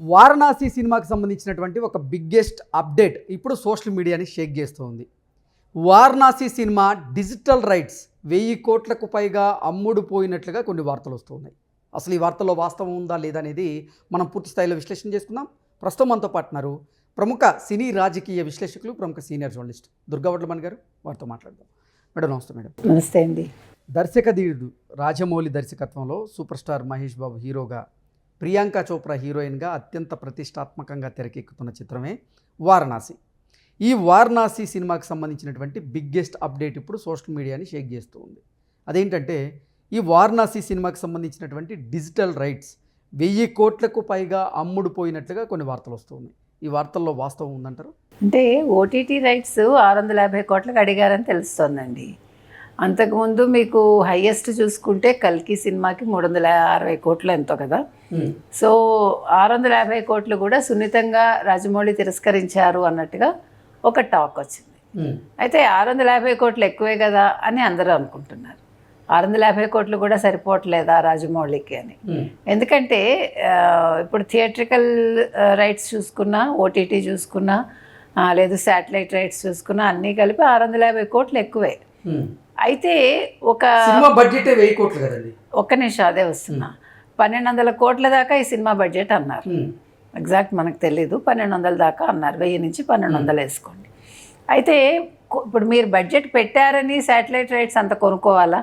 వారణాసి సినిమాకి సంబంధించినటువంటి ఒక బిగ్గెస్ట్ అప్డేట్ ఇప్పుడు సోషల్ మీడియాని షేక్ చేస్తుంది. వారణాసి సినిమా డిజిటల్ రైట్స్ వెయ్యి కోట్లకు పైగా అమ్ముడు పోయినట్లుగా కొన్ని వార్తలు వస్తున్నాయి. అసలు ఈ వార్తలో వాస్తవం ఉందా లేదా అనేది మనం పూర్తి స్థాయిలో విశ్లేషణ చేసుకుందాం. ప్రస్తుతం మనతో పాటున్నారు ప్రముఖ సినీ రాజకీయ విశ్లేషకులు ప్రముఖ సీనియర్ జర్నలిస్ట్ దుర్గా వడ్లమణి గారు. వారితో మాట్లాడదాం. మేడం నమస్తే మేడం. నమస్తే అండి. దర్శకధీరుడు రాజమౌళి దర్శకత్వంలో సూపర్ స్టార్ మహేష్ బాబు హీరోగా ప్రియాంక చోప్రా హీరోయిన్గా అత్యంత ప్రతిష్టాత్మకంగా తెరకెక్కుతున్న చిత్రమే వారణాసి. ఈ వారణాసి సినిమాకి సంబంధించినటువంటి బిగ్గెస్ట్ అప్డేట్ ఇప్పుడు సోషల్ మీడియాని షేక్ చేస్తూ ఉంది. అదేంటంటే ఈ వారణాసి సినిమాకి సంబంధించినటువంటి డిజిటల్ రైట్స్ వెయ్యి కోట్లకు పైగా అమ్ముడు పోయినట్లుగా కొన్ని వార్తలు వస్తున్నాయి ఈ వార్తల్లో వాస్తవం ఉందంటారు? అంటే ఓటీటీ రైట్స్ ఆరు వందల యాభై కోట్లకు అడిగారని తెలుస్తోందండి. అంతకుముందు మీకు హయ్యెస్ట్ చూసుకుంటే కల్కి సినిమాకి మూడు వందల అరవై కోట్లు ఎంతో కదా. సో ఆరు వందల యాభై కోట్లు కూడా సున్నితంగా రాజమౌళి తిరస్కరించారు అన్నట్టుగా ఒక టాక్ వచ్చింది. అయితే ఆరు వందల యాభై కోట్లు ఎక్కువే కదా అని అందరూ అనుకుంటున్నారు. ఆరు వందల యాభై కోట్లు కూడా సరిపోవట్లేదా రాజమౌళికి అని. ఎందుకంటే ఆ, ఇప్పుడు థియేట్రికల్ రైట్స్ చూసుకున్నా ఓటీటీ చూసుకున్నా లేదు శాటిలైట్ రైట్స్ చూసుకున్నా అన్నీ కలిపి ఆరు వందల యాభై కోట్లు ఎక్కువే. అయితే ఒక సినిమా బడ్జెటే వెయ్యి కోట్లు కదండి. ఒక్క నిమిషం అదే వస్తున్నా. పన్నెండు వందల కోట్ల దాకా ఈ సినిమా బడ్జెట్ అన్నారు. ఎగ్జాక్ట్ మనకు తెలీదు. పన్నెండు వందల దాకా అన్నారు. వెయ్యి నుంచి పన్నెండు వందలు వేసుకోండి. అయితే ఇప్పుడు మీరు బడ్జెట్ పెట్టారని శాటిలైట్ రైట్స్ అంత కొనుక్కోవాలా?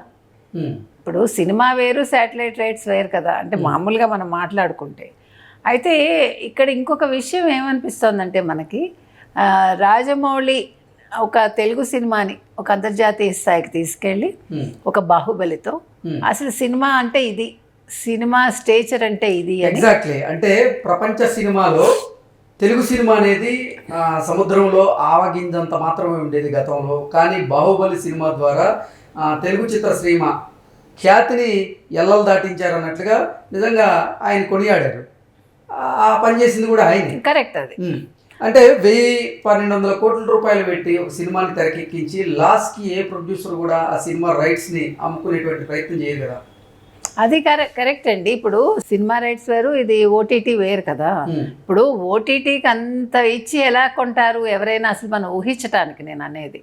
ఇప్పుడు సినిమా వేరు శాటిలైట్ రైట్స్ వేరు కదా. అంటే మామూలుగా మనం మాట్లాడుకుంటే. అయితే ఇక్కడ ఇంకొక విషయం ఏమనిపిస్తోందంటే మనకి రాజమౌళి ఒక తెలుగు సినిమాని ఒక అంతర్జాతీయ స్థాయికి తీసుకెళ్ళి ఒక బాహుబలితో అసలు సినిమా అంటే ఇది. సినిమా స్టేచర్ అంటే ఇది ఎగ్జాక్ట్లీ అంటే ప్రపంచ సినిమాలో తెలుగు సినిమా అనేది సముద్రంలో ఆవగింజంత మాత్రమే ఉండేది గతంలో. కానీ బాహుబలి సినిమా ద్వారా తెలుగు చిత్ర శ్రీమ ఖ్యాతిని ఎల్లలు దాటించారు అన్నట్లుగా నిజంగా ఆయన కొనియాడారు. ఆ- పని చేసింది కూడా ఆయనే. కరెక్ట్ అది. అంటే వెయ్యి పన్నెండు వందల కోట్ల రూపాయలు పెట్టి ఒక సినిమాని తెరకెక్కించి లాస్ట్కి ఏ ప్రొడ్యూసర్ కూడా ఆ సినిమా రైట్స్ని అమ్ముకునేటువంటి ప్రయత్నం చేయరు కదా అది కరెక్ట్ కరెక్ట్ అండి ఇప్పుడు సినిమా రైట్స్ వేరు ఇది ఓటీటీ వేరు కదా. ఇప్పుడు ఓటీటీకి అంత ఇచ్చి ఎలా కొంటారు ఎవరైనా అసలు మనం ఊహించటానికి నేను అనేది.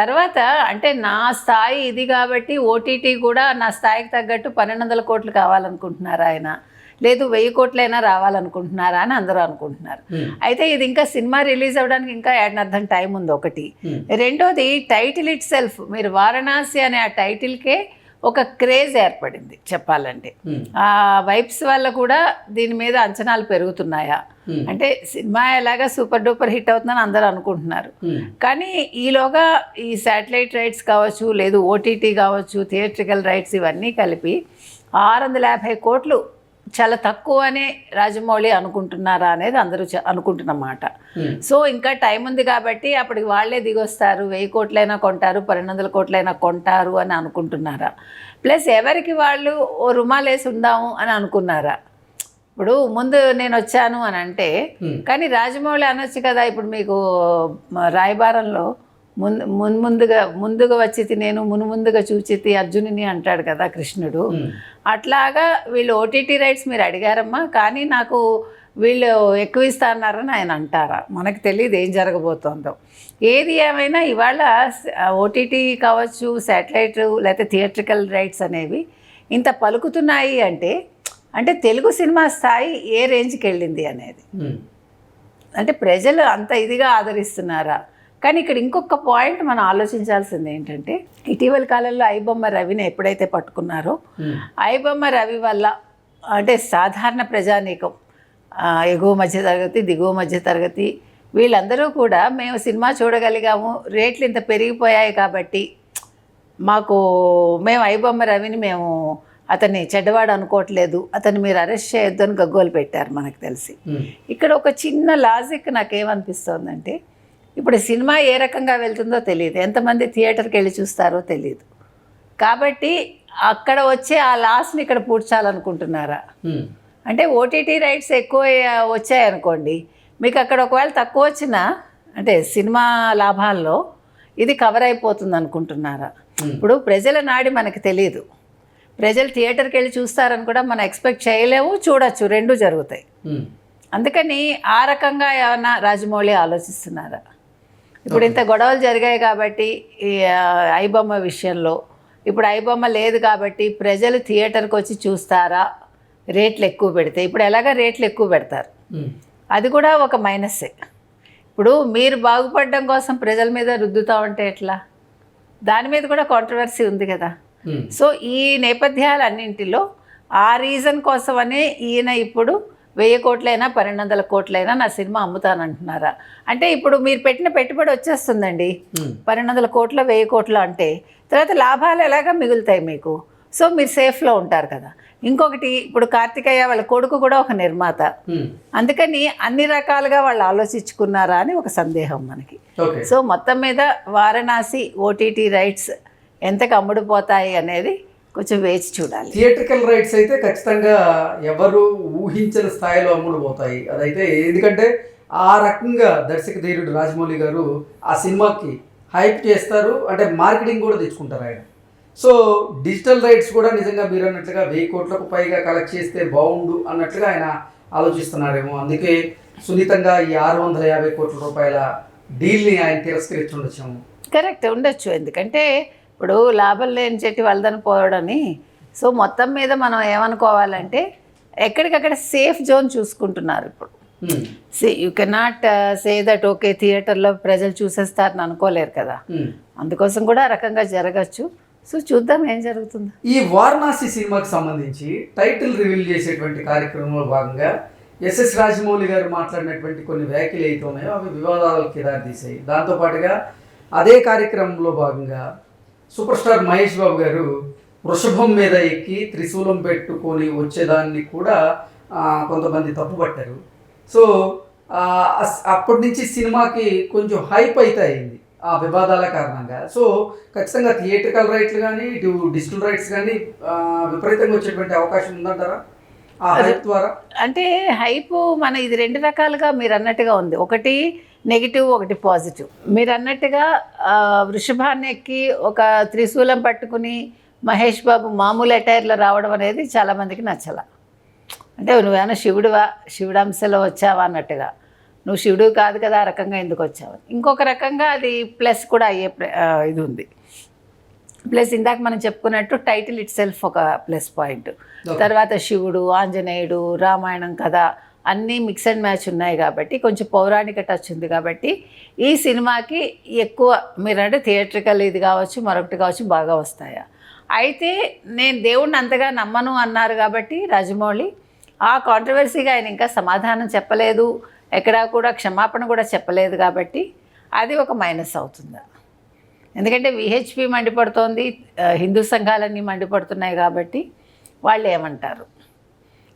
తర్వాత అంటే నా స్థాయి ఇది కాబట్టి ఓటీటీ కూడా నా స్థాయికి తగ్గట్టు పన్నెండు వందల కోట్లు కావాలనుకుంటున్నారు ఆయన లేదు వెయ్యి కోట్లైనా రావాలనుకుంటున్నారా అని అందరూ అనుకుంటున్నారు. అయితే ఇది ఇంకా సినిమా రిలీజ్ అవ్వడానికి ఇంకా ఏడనర్థం టైం ఉంది ఒకటి. రెండోది టైటిల్ ఇట్ సెల్ఫ్ మీరు వారణాసి అనే ఆ టైటిల్కే ఒక క్రేజ్ ఏర్పడింది చెప్పాలంటే ఉమ్. ఆ వైబ్స్ వల్ల కూడా దీని మీద అంచనాలు పెరుగుతున్నాయా ఉమ్. అంటే సినిమా ఎలాగా సూపర్ డూపర్ హిట్ అవుతుందని అందరూ అనుకుంటున్నారు ఉమ్. కానీ ఈలోగా ఈ శాటిలైట్ రైట్స్ కావచ్చు లేదు ఓటీటీ కావచ్చు థియేట్రికల్ రైట్స్ ఇవన్నీ కలిపి ఆరు వందల యాభై కోట్లు చాలా తక్కువ అనే రాజమౌళి అనుకుంటున్నారా అనేది అందరూ అనుకుంటున్నమాట ఉమ్. సో ఇంకా టైం ఉంది కాబట్టి అప్పటికి వాళ్ళే దిగొస్తారు వెయ్యి కోట్లైనా కొంటారు పన్నెండు వందల కోట్లైనా కొంటారు అని అనుకుంటున్నారా ప్లస్ ఎవరికి వాళ్ళు ఓ రుమాలేసి ఉందాము అని అనుకున్నారా ఇప్పుడు ముందు నేను వచ్చాను అని అంటే Hmm. కానీ రాజమౌళి అనొచ్చు కదా ఇప్పుడు మీకు రాయబారంలో ముందు ముందు ముందుగా ముందుగా వచ్చితి నేను మును ముందుగా చూచితి అర్జునుని అంటాడు కదా కృష్ణుడు. అట్లాగా వీళ్ళు ఓటీటీ రైట్స్ మీరు అడిగారమ్మా కానీ నాకు వీళ్ళు ఎక్కువ ఇస్తారన్నారని ఆయన అంటారా? మనకు తెలియదు ఏం జరగబోతోందో. ఏది ఏమైనా ఇవాళ ఓటీటీ కావచ్చు శాటిలైట్ లేకపోతే థియేట్రికల్ రైట్స్ అనేవి ఇంత పలుకుతున్నాయి అంటే అంటే తెలుగు సినిమా స్థాయి ఏ రేంజ్కి వెళ్ళింది అనేది. అంటే ప్రజలు అంత ఇదిగా ఆదరిస్తున్నారా? కానీ ఇక్కడ ఇంకొక పాయింట్ మనం ఆలోచించాల్సింది ఏంటంటే ఇటీవల కాలంలో ఐబొమ్మ రవిని ఎప్పుడైతే పట్టుకున్నారో ఉమ్. ఐబొమ్మ రవి వల్ల అంటే సాధారణ ప్రజానీకం ఎగువ మధ్య తరగతి దిగువ మధ్య తరగతి వీళ్ళందరూ కూడా మేము సినిమా చూడగలిగాము రేట్లు ఇంత పెరిగిపోయాయి కాబట్టి మాకు మేము ఐబొమ్మ రవిని మేము అతన్ని చెడ్డవాడు అనుకోవట్లేదు అతన్ని మీరు అరెస్ట్ చేయొద్దు అని గగ్గోలు పెట్టారు మనకు తెలిసి ఉమ్. ఇక్కడ ఒక చిన్న లాజిక్ నాకేమనిపిస్తోందంటే ఇప్పుడు సినిమా ఏ రకంగా వెళ్తుందో తెలియదు. ఎంతమంది థియేటర్కి వెళ్ళి చూస్తారో తెలియదు. కాబట్టి అక్కడ వచ్చే ఆ లాస్ని ఇక్కడ పూడ్చాలనుకుంటున్నారా. అంటే ఓటీటీ రైట్స్ ఎక్కువ వచ్చాయనుకోండి మీకు అక్కడ ఒకవేళ తక్కువ వచ్చినా అంటే సినిమా లాభాల్లో ఇది కవర్ అయిపోతుంది అనుకుంటున్నారా. ఇప్పుడు ప్రజల నాడి మనకు తెలియదు ప్రజలు థియేటర్కి వెళ్ళి చూస్తారని కూడా మనం ఎక్స్పెక్ట్ చేయలేము చూడొచ్చు రెండు జరుగుతాయి. అందుకని ఆ రకంగా ఏమన్నా రాజమౌళి ఆలోచిస్తున్నారా? ఇప్పుడు ఇంత గొడవలు జరిగాయి కాబట్టి ఐబొమ్మ విషయంలో. ఇప్పుడు ఐబొమ్మ లేదు కాబట్టి ప్రజలు థియేటర్కి వచ్చి చూస్తారా? రేట్లు ఎక్కువ పెడితే. ఇప్పుడు ఎలాగ రేట్లు ఎక్కువ పెడతారు? అది కూడా ఒక మైనస్సే ఇప్పుడు మీరు బాగుపడడం కోసం ప్రజల మీద రుద్దుతా ఉంటే ఎట్లా? దాని మీద కూడా కాంట్రవర్సీ ఉంది కదా. సో ఈ నేపథ్యాలన్నింటిలో ఆ రీజన్ కోసమనే ఈయన ఇప్పుడు వెయ్యి కోట్లైనా పన్నెండు వందల కోట్లైనా నా సినిమా అమ్ముతానంటున్నారా? అంటే ఇప్పుడు మీరు పెట్టిన పెట్టుబడి వచ్చేస్తుందండి. పన్నెండు వందల కోట్ల వెయ్యి కోట్ల అంటే తర్వాత లాభాలు ఎలాగా మిగులుతాయి మీకు? సో మీరు సేఫ్లో ఉంటారు కదా. ఇంకొకటి ఇప్పుడు కార్తికేయ వాళ్ళ కొడుకు కూడా ఒక నిర్మాత. అందుకని అన్ని రకాలుగా వాళ్ళు ఆలోచించుకున్నారా అని ఒక సందేహం మనకి. సో మొత్తం మీద వారణాసి ఓటీటీ రైట్స్ ఎంతకు అమ్ముడుపోతాయి అనేది కొంచెం వేచి చూడాలి. థియేట్రికల్ రైట్స్ అయితే ఖచ్చితంగా ఎవరు ఊహించని స్థాయిలో అమ్ముడు పోతాయి అదైతే ఎందుకంటే ఆ రకంగా దర్శక ధీరుడు రాజమౌళి గారు ఆ సినిమాకి హైప్ చేస్తారు. అంటే మార్కెటింగ్ కూడా తెచ్చుకుంటారు ఆయన. సో డిజిటల్ రైట్స్ కూడా నిజంగా మీరు అన్నట్లుగా వెయ్యి కోట్లకు పైగా కలెక్ట్ చేస్తే బాగుండు అన్నట్లుగా ఆయన ఆలోచిస్తున్నారేమో. అందుకే సున్నితంగా ఈ ఆరు వందల యాభై కోట్ల రూపాయల డీల్ని ఆయన తిరస్కరించి ఉండొచ్చేమో కరెక్ట్ ఉండొచ్చు. ఎందుకంటే ఇప్పుడు లాభం లేని చెట్టు వలదని పోవడని సో మొత్తం మీద మనం ఏమనుకోవాలంటే ఎక్కడికక్కడ సేఫ్ జోన్ చూసుకుంటున్నారు ఇప్పుడు. Say you cannot say that okay థియేటర్లో ప్రజలు చూసేస్తారని అనుకోలేరు కదా. Hmm. అందుకోసం కూడా ఆ రకంగా జరగచ్చు. సో చూద్దాం ఏం జరుగుతుందో. ఈ వారణాసి సినిమాకి సంబంధించి టైటిల్ రివీల్ చేసేటువంటి కార్యక్రమంలో భాగంగా ఎస్ఎస్ రాజమౌళి గారు మాట్లాడినటువంటి కొన్ని వ్యాఖ్యలు అయితే ఉన్నాయో అవి వివాదాలకు దారితీసాయి దాంతోపాటుగా అదే కార్యక్రమంలో భాగంగా సూపర్ స్టార్ మహేష్ బాబు గారు వృషభం మీద ఎక్కి త్రిశూలం పెట్టుకొని వచ్చేదాన్ని కూడా కొంతమంది తప్పుపట్టారు. సో అస్- అప్పటి నుంచి సినిమాకి కొంచెం హైప్ అయితే అయింది ఆ వివాదాల కారణంగా. సో ఖచ్చితంగా థియేట్రికల్ రైట్లు కానీ ఇటు డిజిటల్ రైట్స్ కానీ విపరీతంగా వచ్చేటువంటి అవకాశం ఉందంటారా? అంటే హైప్ మన ఇది రెండు రకాలుగా మీరు అన్నట్టుగా ఉంది. ఒకటి నెగిటివ్ ఒకటి పాజిటివ్. మీరు అన్నట్టుగా వృషభాన్ని ఎక్కి ఒక త్రిశూలం పట్టుకుని మహేష్ బాబు మామూలు అటైర్లో రావడం అనేది చాలామందికి నచ్చల. అంటే నువ్వేమైనా శివుడివా శివుడు అంశలో వచ్చావా అన్నట్టుగా. నువ్వు శివుడు కాదు కదా ఆ రకంగా ఎందుకు వచ్చావు? ఇంకొక రకంగా అది ప్లస్ కూడా అయ్యే ఇది ఉంది. ప్లస్ ఇందాక మనం చెప్పుకున్నట్టు టైటిల్ ఇట్ సెల్ఫ్ ఒక ప్లస్ పాయింట్. తర్వాత శివుడు ఆంజనేయుడు రామాయణం కథ అన్నీ మిక్స్ అండ్ మ్యాచ్ ఉన్నాయి కాబట్టి కొంచెం పౌరాణిక టచ్ ఉంది కాబట్టి ఈ సినిమాకి ఎక్కువ మీరంటే థియేట్రికల్ ఇది కావచ్చు మరొకటి కావచ్చు బాగా వస్తాయా? అయితే నేను దేవుణ్ణి అంతగా నమ్మను అన్నారు కాబట్టి రాజమౌళి ఆ కాంట్రవర్సీగా ఆయన ఇంకా సమాధానం చెప్పలేదు ఎక్కడా కూడా క్షమాపణ కూడా చెప్పలేదు కాబట్టి అది ఒక మైనస్ అవుతుందా? ఎందుకంటే విహెచ్పి మండిపడుతోంది హిందూ సంఘాలన్నీ మండిపడుతున్నాయి కాబట్టి వాళ్ళు ఏమంటారు.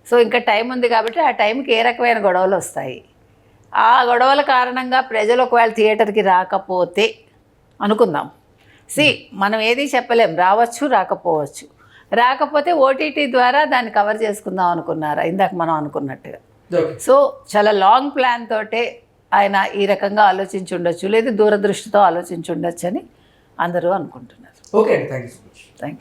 సో ఇంకా టైం ఉంది కాబట్టి ఆ టైంకి ఏ రకమైన గొడవలు వస్తాయి. ఆ గొడవల కారణంగా ప్రజలు ఒకవేళ థియేటర్కి రాకపోతే అనుకుందాం. సి మనం ఏది చెప్పలేం రావచ్చు రాకపోవచ్చు. రాకపోతే ఓటీటీ ద్వారా దాన్ని కవర్ చేసుకుందాం అనుకున్నారా? ఇందాక మనం అనుకున్నట్టుగా. సో చాలా లాంగ్ ప్లాన్ తోటే ఆయన ఈ రకంగా ఆలోచించి ఉండొచ్చు లేదు దూరదృష్టితో ఆలోచించి ఉండొచ్చు అని అందరూ అనుకుంటున్నారు. Okay thank you so much thank you